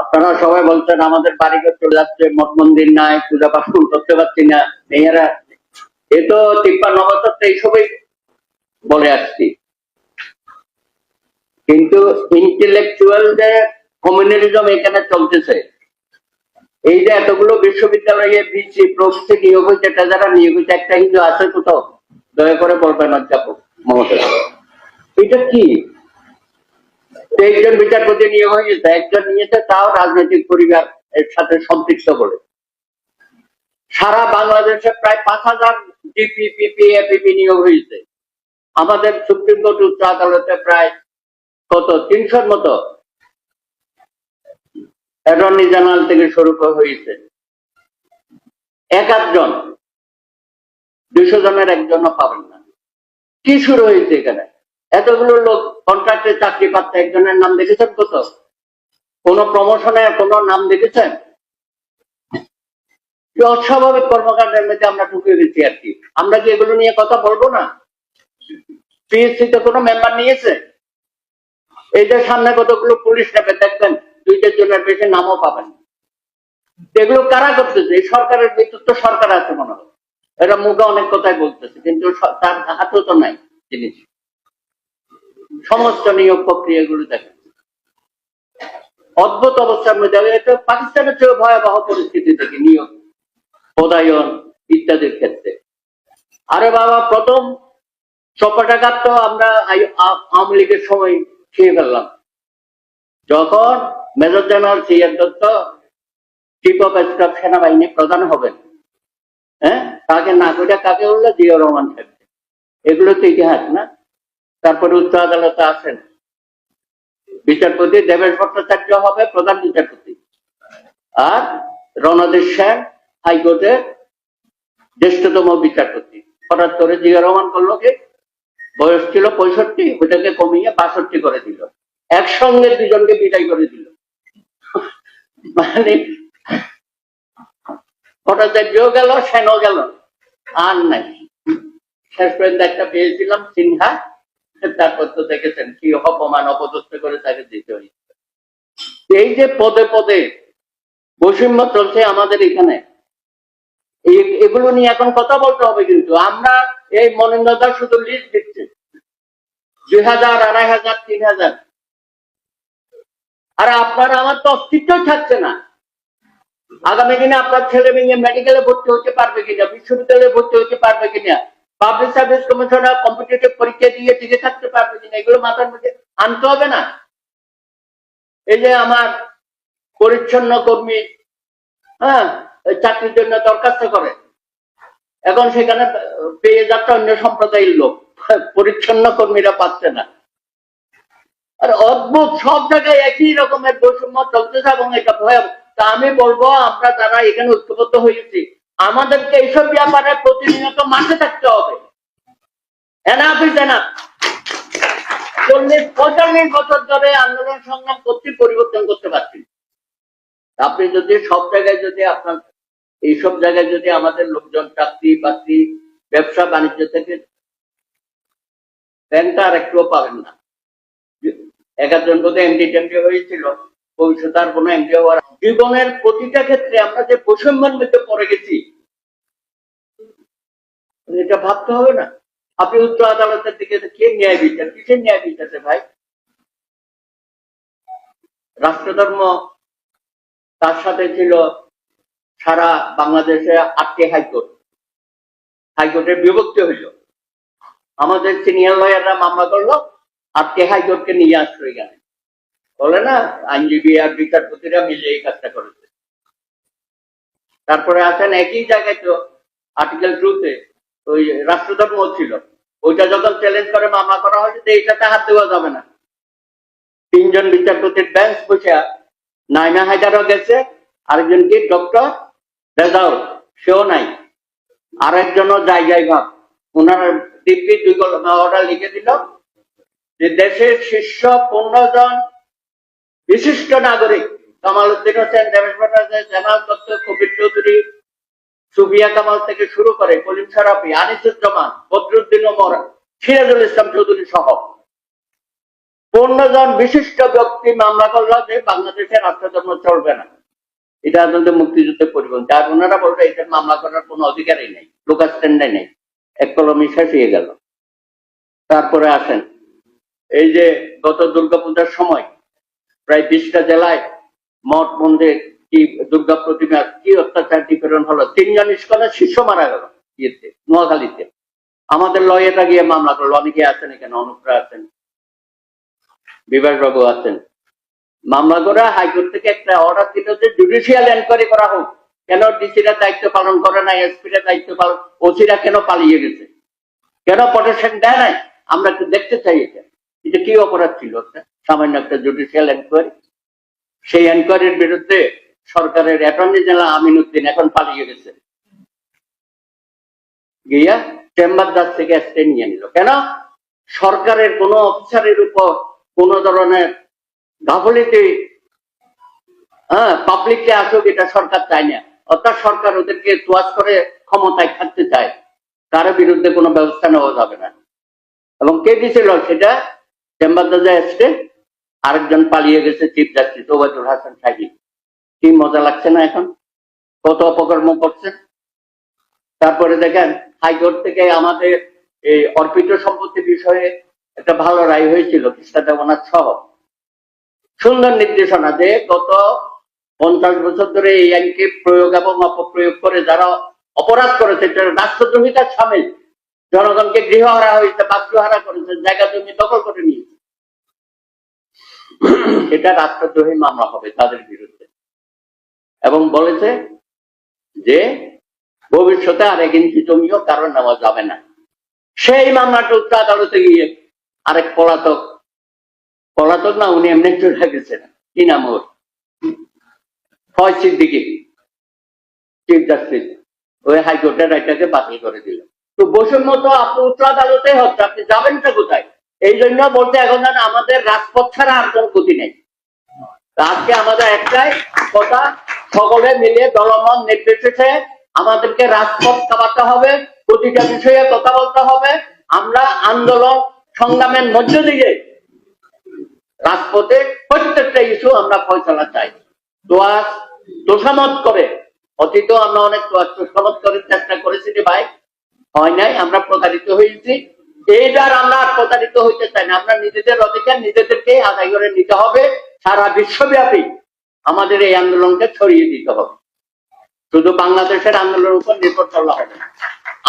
আপনারা সবাই বলছেন আমাদের বাড়িঘর চলে যাচ্ছে, মঠ মন্দির নাই, পূজা পার্বণ করতে পারছি না, মেয়েরা এ তো তিপ্পান্ন বছর তো এইসবই বলে আসছি। কিন্তু ইন্টেলেকচুয়াল যে কমিউনিজম এখানে চলতেছে, এই যে এতগুলো বিশ্ববিদ্যালয়ে বিসি প্রফেসর নিয়োগ হয়েছে, এটা যারা নিয়োগ হয়েছে, একটা হিন্দু আছে কোথাও? দয়া করে বলবেন অধ্যাপক মমতা এটা কি? একজন বিচারপতি নিয়োগ হয়েছে একজন নিয়েছে, তাও রাজনৈতিক পরিবার এর সাথে সম্পৃক্ত বলে। সারা বাংলাদেশে প্রায় পাঁচ হাজার ডিপি, পিপি, এপিপি নিয়োগ হয়েছে। আমাদের সুপ্রিম কোর্ট উচ্চ আদালতে প্রায় কত? তিনশোর মতো অ্যাটর্নি জেনারেল থেকে শুরু করে হয়েছে। এক আধজন দুশো জনের একজনও পাবেন না। কি শুরু হয়েছে এখানে? এতগুলো লোক কন্ট্রাক্টে চাকরি পাচ্ছে, একজনের নাম দেখেছেন কত? কোন প্রমোশনে কোনো নাম দেখেছেন? অস্বাভাবিক কর্মকাণ্ডের মধ্যে আমরা ঢুকে গেছি আর কি। আমরা কি এগুলো নিয়ে কথা বলব না? পিএসসি তে কোনো মেম্বার নিয়েছে? এই যে সামনে কতগুলো পুলিশ নেবে, দেখবেন দুইটা জনের বেশি নামও পাবেন এগুলো কারা করতেছে? এই সরকারের ভিতর তো সরকার আছে মনে হয়। এরা মুখে অনেক কথাই বলতেছে, কিন্তু তার হাতও তো নাই জিনিস সমস্ত নিয়োগ প্রক্রিয়াগুলো দেখেন। অদ্ভুত অবস্থার মধ্যে এটা পাকিস্তানের চেয়ে ভয়াবহ পরিস্থিতি থেকে নিয়োগ পদায়ন ইত্যাদির ক্ষেত্রে। আরে বাবা, প্রথম চপাটাঘাত তো আমরা আওয়ামী লীগের সময় খেয়ে ফেললাম। যখন major general CR Dutta chief of staff সেনাবাহিনী প্রধান হবেন হ্যাঁ? তাকে না করে কাকে বলল জিয়া রহমান থাকবে এগুলো তো ইতিহাস না? তারপরে উচ্চ আদালতে আসেন। বিচারপতি দেবেশ ভট্টাচার্য হবে প্রধান বিচারপতি। আর রণদেশ সেন, হাইকোর্টের জ্যেষ্ঠতম বিচারপতি। হঠাৎ করে জিয়া রহমান করল কি, বয়স ছিল পঁয়ষট্টি ওটাকে কমিয়ে বাষট্টি করে দিল। একসঙ্গে দুজনকে বিদায় করে দিল। মানে ভট্টাচার্যও গেল, সেনও গেল। আর নাই। শেষ পর্যন্ত একটা পেয়েছিলাম সিনহা তারপর তো দেখেছেন কি অপমান অপদস্থ করে তাকে দিতে হয়েছে। এই যে পদে পদে বৈষম্য চলছে আমাদের এখানে এগুলো নিয়ে এখন কথা বলতে হবে কিন্তু। আমরা এই মনোনয়নটা শুধু লিস্ট দিচ্ছি। দুই হাজার আড়াই হাজার তিন হাজার আর আপনার আমার তো অস্তিত্ব থাকছে না। আগামী দিনে আপনার ছেলে মেয়ে মেডিকেলে ভর্তি হতে পারবে কিনা, বিশ্ববিদ্যালয়ে ভর্তি হতে পারবে কিনা পাবলিক সার্ভিস কমিশনার কম্পিটিটিভ পরীক্ষা দিয়ে টিকে থাকতে পারবে কিনা, এগুলো মাথার মধ্যে আনতে হবে না। এই যে আমার পরিচ্ছন্ন কর্মী হ্যাঁ চাকরির জন্য দরখাস্ত করে, এখন সেখানে পেয়ে যাচ্ছে অন্য সম্প্রদায়ের লোক, পরিচ্ছন্ন কর্মীরা পাচ্ছে না। আর অদ্ভুত, সব জায়গায় একই রকমের বৈষম্য চলতেছে এবং এটা ভয়াবহ। তা আমি বলব, আমরা যারা এখানে ঐক্যবদ্ধ হয়েছি আমাদেরকে এইসব ব্যাপারে প্রতিনিয়ত মাঠে থাকতে হবে। আন্দোলন সংগ্রাম পরিবর্তন করতে পারছি। আপনি যদি সব জায়গায় লোকজন চাকরি ব্যবসা বাণিজ্য থেকে ব্যাংকটা আর একটুও পাবেন না। এক একজন বোধহয় এমডি টেমডি হয়েছিল ভবিষ্যতে আর কোনো এমডি হওয়ার জীবনের প্রতিটা ক্ষেত্রে আমরা যে বৈষম্যের মধ্যে পড়ে গেছি এটা ভাবতে হবে না। আপনি উচ্চ আদালতের দিকে কে ন্যায় বিচার? কিসের ন্যায় বিচারছে ভাই? রাষ্ট্রধর্ম তার সাথে ছিল সারা বাংলাদেশে আটটি হাইকোর্ট। হাইকোর্টের বিভক্তি হইল। আমাদের সিনিয়র লয়াররা মামলা করল, আটটি হাইকোর্টকে নিয়ে আসলো এখানে বলে না, আইনজীবী আর বিচারপতিরা মিলে এই কাজটা করেছে। তারপরে আসেন একই জায়গায় তো আর্টিকেল টুতে ওই রাষ্ট্রধর্ম ছিল। ওইটা যখন চ্যালেঞ্জ করে মামলা করা হয়েছে যে এইটাতে হাত দেওয়া যাবে না। তিনজন বিচারপতির বেঞ্চ বসে নাইমা হায়দারও গেছে, আরেকজন কি? ডক্টর রেজাউল সেও নাই। আরেকজনও যাই যাই ভাব। ওনার দিব্যি দুই অর্ডার লিখে দিল যে দেশের শীর্ষ পনেরো জন বিশিষ্ট নাগরিক, কামাল উদ্দিন হোসেন, দেবেশ ভট্টাচার্য জামাল দত্ত, কবির চৌধুরী সুফিয়া কামাল থেকে শুরু করে কলিম সারাফি, আনিসুজ্জামান, বদরুদ্দিন ওমর, সিরাজুল ইসলাম চৌধুরী সহ। পনেরো বিশিষ্ট ব্যক্তি মামলা করল যে বাংলাদেশের রাষ্ট্রধর্ম চলবে না। এটা আপনাদের মুক্তিযুদ্ধের পরিপন্থী আর ওনারা বলবে এটার মামলা করার কোনো অধিকারই নেই লোকাল স্ট্যান্ডাই নেই। এক কলমে শেষ হয়ে গেল। তারপরে আসেন। এই যে গত দুর্গাপূজার সময় প্রায় বিশটা জেলায় মঠ মন্দির কি দুর্গা প্রতিমা, কি অত্যাচার নিপীড়ন হলো, তিনজন স্কলে শিষ্য মারা গেল ইয়েতে, নোয়াখালীতে। আমাদের লয়েটা গিয়ে মামলা করল অনেকে আছেন এখানে? অনুপ্রা আছেন বিভাস বাবু আছেন। মামলা করে হাইকোর্ট থেকে একটা অর্ডার দিল যে জুডিশিয়াল এনকোয়ারি করা হোক। কেন ডিসিরা দায়িত্ব পালন করে নাই, এসপিরা দায়িত্ব পালন, ওসিরা কেন পালিয়ে গেছে? কেন প্রোটেকশন দেয় নাই? আমরা একটু দেখতে চাই এটা। এটা কি অপরাধ ছিল? একটা সামান্য একটা জুডিশিয়াল এনকোয়ারি সেই এনকোয়ারির বিরুদ্ধে সরকারের অ্যাটর্নি জেনারেল আমিন উদ্দিন এখন পালিয়ে গেছে। গিয়া চেম্বার দাস থেকে স্টে নিয়ে নিল। কেন? সরকারের কোন অফিসারের উপর কোন ধরনের গাফলিতে হ্যাঁ পাবলিককে আসুক এটা সরকার চায় না। অর্থাৎ সরকার ওদেরকে তোয়াজ করে ক্ষমতায় থাকতে চায়। কারও বিরুদ্ধে কোনো ব্যবস্থা নেওয়া যাবে না। এবং কে দিছিল? সেটা চেম্বার দাজা এসছে আরেকজন পালিয়ে গেছে চিফ জাস্টিস ওবায়দুল হাসান সাহিব। কি মজা লাগছে না এখন? কত অপকর্ম করছেন তারপরে দেখেন, হাইকোর্ট থেকে আমাদের এই অর্পিত সম্পত্তি বিষয়ে একটা ভালো রায় হয়েছিল, কৃষ্ণা দেবনাথ সহ। সুন্দর নির্দেশনা যে গত পঞ্চাশ বছর ধরে এই আইনকে প্রয়োগ এবং অপপ্রয়োগ করে যারা অপরাধ করেছে রাষ্ট্রদ্রোহিতার সামিল। জনগণকে গৃহহারা হয়েছে, বাস্তুহারা করেছে, জায়গা জমি দখল করে নিয়েছে। এটা রাষ্ট্রদ্রোহী মামলা হবে, তাদের বিরুদ্ধে। এবং বলেছে যে, ভবিষ্যতে আর এক ইঞ্চি জমিও কারণ নেওয়া যাবে না। সেই মামলাটা উচ্চ আদালতে গিয়ে আরেক পলাতক। পলাতক না, উনি এমনি চলে গেছেন। কি নাম ওর? ফয় সিদ্দিকি। চিফ জাস্টিস ওই হাইকোর্টের রায়টাকে বাতিল করে দিল। তো বৈষম্য তো আপনি উচ্চ আদালতে হচ্ছে। আপনি যাবেনটা কোথায়? এই জন্য বলতে এখন আমাদের রাজপথ ছাড়া আর কোনো গতি নেই। তা আজকে আমাদের একটাই কথা, সকলে মিলে দলমত নির্বিশেষে আমাদেরকে রাজপথ কামাতে হবে, প্রতিটা বিষয়ে কথা বলতে হবে। আমরা আন্দোলন সংগ্রামের মধ্য দিয়ে রাজপথে প্রত্যেকটা ইস্যু আমরা ফয়সলা চাই। তোয়াজ তোষামত করে অতীত আমরা অনেক তোষামত করার চেষ্টা করেছি যে ভাই, হয় নাই, আমরা প্রতারিত হয়েছি। এইবার আমরা প্রতারিত হইতে চাই না, আমরা নিজেদের অধিকার নিজেদেরকে আদায় করে নিতে হবে। সারা বিশ্বব্যাপী আমাদের এই আন্দোলনকে ছড়িয়ে দিতে হবে। শুধু বাংলাদেশের আন্দোলনের উপর নির্ভর করলে হবে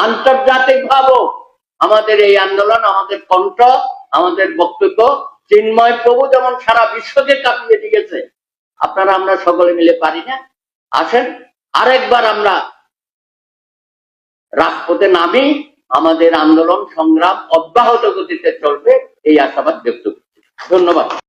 আন্তর্জাতিক ভাবেও আমাদের এই আন্দোলন, আমাদের কণ্ঠ, আমাদের বক্তব্য চিন্ময় প্রভু যেমন সারা বিশ্বকে কাঁপিয়ে দিয়েছে, আপনারা আমরা সকলে মিলে পারি না। আসেন, আরেকবার আমরা রাজপথে নামি, আমাদের আন্দোলন সংগ্রাম অব্যাহত গতিতে চলবে, এই আশাবাদ ব্যক্ত